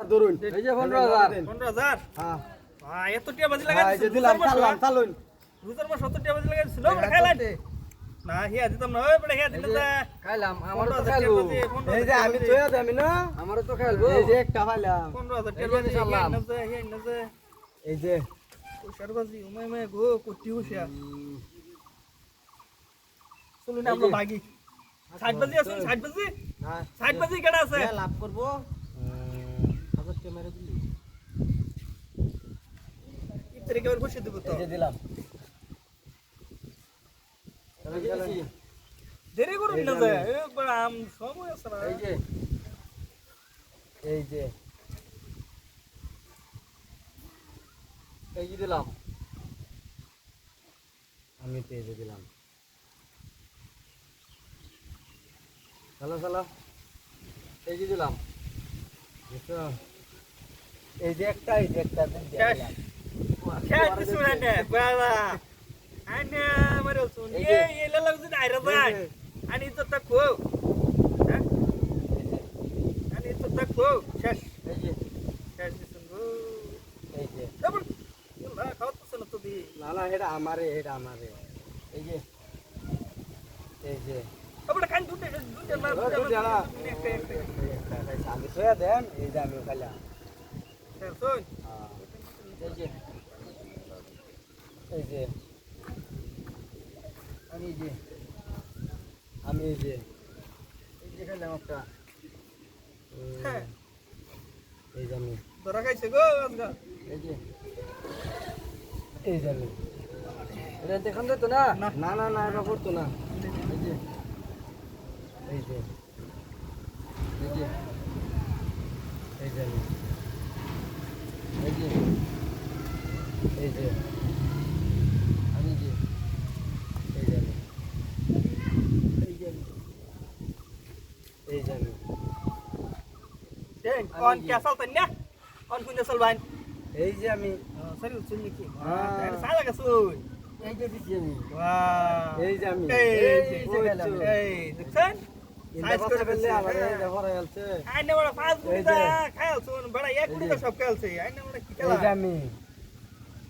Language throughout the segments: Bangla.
ধরুন। এই যে পনেরো হাজার পনেরো হাজার হ্যাঁ। এত টিয়া বাজি হ্যাঁ, এই যে দিলাম চাললাম চালুন রুজার মাস সত্তর টিয়া বাজি লাগাইছিল খাইলেন না হিয়া দিতাম না ওই বলে হিয়া দিলে খাইলাম আমারও তো পনেরো এই যে আমি তোয়া দেমি না? আমারও তো খাইলবো এই যে একটা পাইলাম পনেরো হাজার টিয়া বাজি হিয়া না যে হিয়া না যে। এই যে। হুশিয়ার বাজি উমাই উমাই গো কুটি হুশিয়ার। চলুন আমরা ভাগি ষাট বাজি আছে ষাট বাজি? না ষাট বাজি কেডা আছে? লাভ করব। হাজার টাকা মেরে দিলি ইফতারি কেবল বসে দেবো তো। এই যে দিলাম। দেরি করুন না যে যে আমি- সময় আছে না। এই যে। এই যে। এই যে দিলাম। আমি পেয়ে দিলাম। চলো চলো এই যে দিলাম। বুঝছ? এই যে একটা এই যে একটা। দিলাম। খেয়াল কিছু না নে বাবা আনে মারো শুন এ যে। এ লালা যদি আইরা যায় এই যে, আনি তো তাকো হ্যাঁ এই যে, আনি তো তাকো শেষ এই যে শেষ দিছুন গো এই যে তারপর না না না না এটা আমারে এটা আমারে এই যে এই যে তারপর কান দুটে দুটে না ও, না। একটা একটা একটা আমি সোয়া দেন এই যে আমি হ্যাঁ। এই যে আমি যে আমি যে এই যে খাইলাম একটা হ্যাঁ এই যে আমি ধরা খাইছে গো আজকা এই যে এই না না না না এটা করতো না এই যে এই যে এই যে এই যে আমি এই যে এই যে আমি যে এই যে এই যে এই যে দেন কোন কেসাল তাই না কোন কুনে সালবান এই যে আমি সরি শুন কি? হ্যাঁ। এটা সালা এই যে দিছি আমি। ওয়াও এই যে আমি। এই যে এই দেখছেন? ইন্দা কথা বললে আবার এই যে আইনে বড় পাঁচ এই দা খায়াল বড় এক যে। সব খেলছে। আইনে বড় কি এই যে আমি।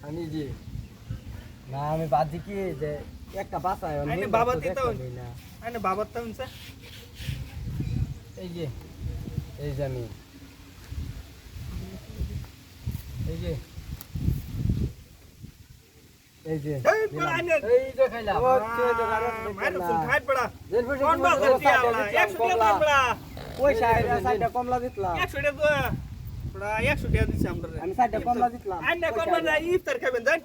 আমি যে না আমি বাদি কি যে একটা বাসায় আইনে বাবা দিত আইনে বাবার তো এই যে এই যে আমি। এই যে এই যে এই বড় আইনে এই যে খাইলাম। আবার তুই তো গাড়ি মাইরে শুন খাই বড় পয়সা কোন বাস দিয়া সাইডে বড় দিলাম, 100 টাকা কমলা। বড় ওই সাইডে সাইডে কমলা দিতলাম। 100 টাকা। বড় 100 টাকা দিচ্ছি আমরা। আমি কমলা কোন বাস ইফতার খাবেন দেন